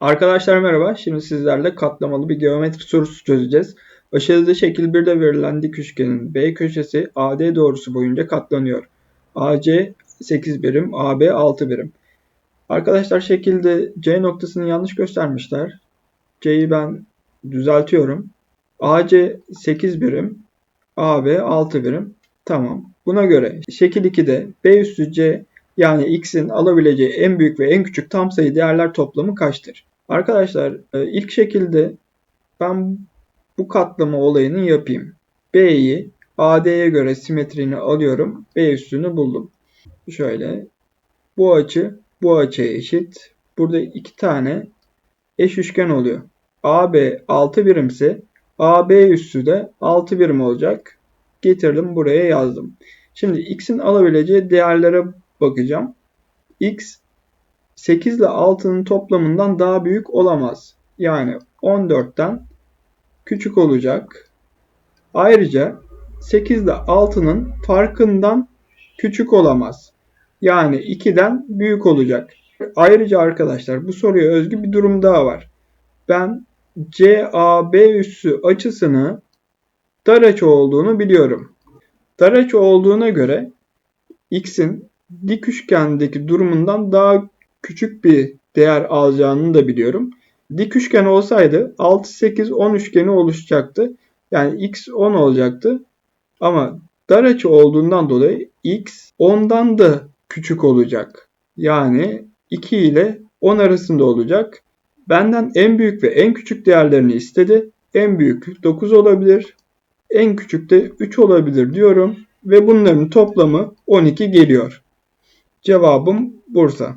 Arkadaşlar merhaba. Şimdi sizlerle katlamalı bir geometri sorusu çözeceğiz. Aşağıda şekil 1'de verilen dik üçgenin B köşesi AD doğrusu boyunca katlanıyor. AC 8 birim, AB 6 birim. Arkadaşlar şekilde C noktasını yanlış göstermişler. C'yi ben düzeltiyorum. AC 8 birim, AB 6 birim. Tamam. Buna göre şekil 2'de B üssü C yani x'in alabileceği en büyük ve en küçük tam sayı değerler toplamı kaçtır? Arkadaşlar e, ilk şekilde ben bu katlama olayını yapayım. B'yi AD'ye göre simetriğini alıyorum. B üstünü buldum. Şöyle bu açı bu açıya eşit. Burada iki tane eş üçgen oluyor. AB 6 birimse AB üssü de 6 birim olacak. Getirdim buraya yazdım. Şimdi x'in alabileceği değerlere bakacağım. x 8 ile 6'nın toplamından daha büyük olamaz. Yani 14'ten küçük olacak. Ayrıca 8 ile 6'nın farkından küçük olamaz. Yani 2'den büyük olacak. Ayrıca arkadaşlar bu soruya özgü bir durum daha var. Ben CAB üssü açısını dar açı olduğunu biliyorum. Dar açı olduğuna göre x'in dik üçgendeki durumundan daha küçük bir değer alacağını da biliyorum. Dik üçgen olsaydı 6, 8, 10 üçgeni oluşacaktı. Yani x 10 olacaktı. Ama dar açı olduğundan dolayı x 10'dan da küçük olacak. Yani 2 ile 10 arasında olacak. Benden en büyük ve en küçük değerlerini istedi. En büyük 9 olabilir. En küçük de 3 olabilir diyorum. Ve bunların toplamı 12 geliyor. Cevabım Bursa.